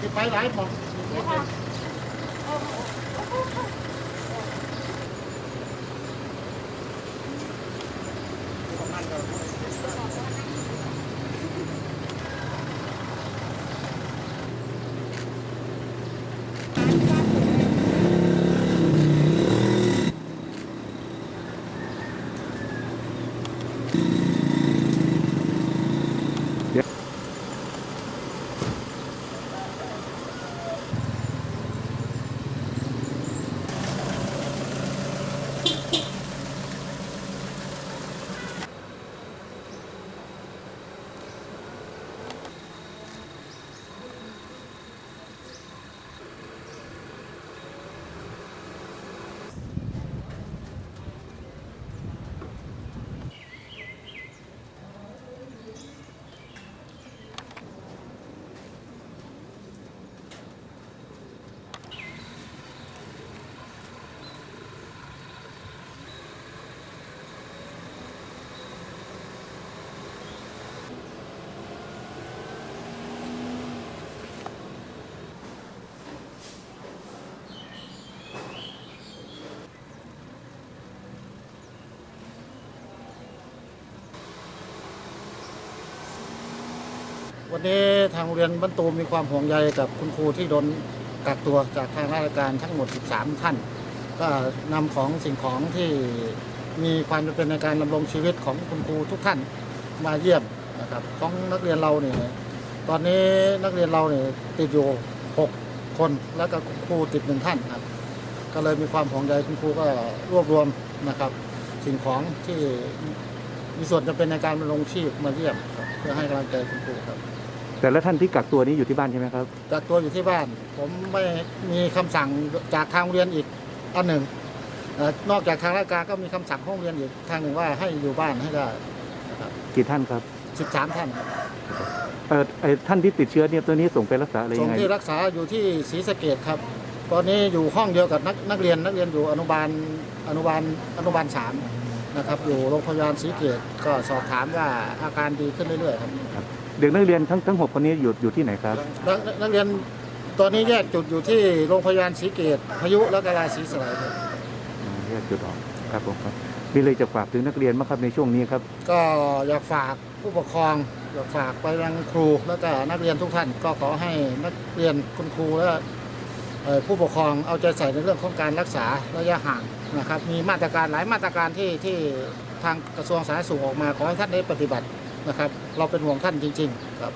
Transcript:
ที่ไปห วันนี้ทางโรงเรียนบ้านตูมมีความห่วงใยกับคุณครูที่โดนกักตัวจากทางราชการทั้งหมด 13 ท่าน ก็นำของสิ่งของที่มีความจำเป็นในการดำรงชีวิตของคุณครูทุกท่านมาเยี่ยมนะครับของนักเรียนเราเนี่ยตอนนี้นักเรียนเราเนี่ยติดอยู่ 6 คนแล้วก็คุณครูติดหนึ่งท่านครับก็เลยมีความห่วงใยคุณครูก็รวบรวมนะครับ สิ่งของที่ มีส่วนจำเป็นในการดำรงชีพมาเยี่ยมครับเพื่อให้กำลังใจคุณครูครับแต่ละท่านที่กักตัวนี้อยู่ที่บ้านใช่ไหมครับ กักตัวอยู่ที่บ้าน ผมไม่มีคำสั่งจากทางโรงเรียนอีกอันหนึ่งเอ่อนอกจากทางราชการก็มีคำสั่งของโรงเรียนอีกทางหนึ่งว่าให้อยู่บ้านให้ได้นะครับกี่ท่านครับ13ท่านครับเอ่อไอ้ท่านที่ติดเชื้อเนี่ยตัวนี้ส่งไปรักษาอะไรส่ยังงไงที่รักษาอยู่ที่ศรีสะเกดครับ ตอนนี้อยู่ห้องเดียวกับนักนักเรียนนักเรียนอยู่อนุบาลอนุบาลอนุบาลสาม นะครับอยู่โรงพยาบาลศรีสะเกดก็สอบถามว่าอาการดีขึ้นเรื่อยๆครับเด็กนักเรียนทั้งทั้งหกคนนี้อยู่อยู่ที่ไหนครับ นักนักเรียนตอนนี้แยกจุดอยู่ที่โรงพยาบาลศรีสะเกดพายุแล้วก็ราศีสไลด์ครับอืมแยกจุดออกครับผมครับมีเลยจะฝากถึงนักเรียนไหมครับในช่วงนี้ครับ ก็อยากฝากผู้ปกครองอยากฝากไปยังครูแล้วก็นักเรียนทุกท่าน ก็ขอให้นักเรียนคุณครูและเอ่อผู้ปกครองเอาใจใส่ในเรื่องของการรักษาระยะห่าง นะครับมีมาตรการหลายมาตรการที่ที่ทางกระทรวงสาธารณสุขออกมาขอให้ท่านได้ปฏิบัตินะครับ เราเป็นห่วงท่านจริง ๆ ครับ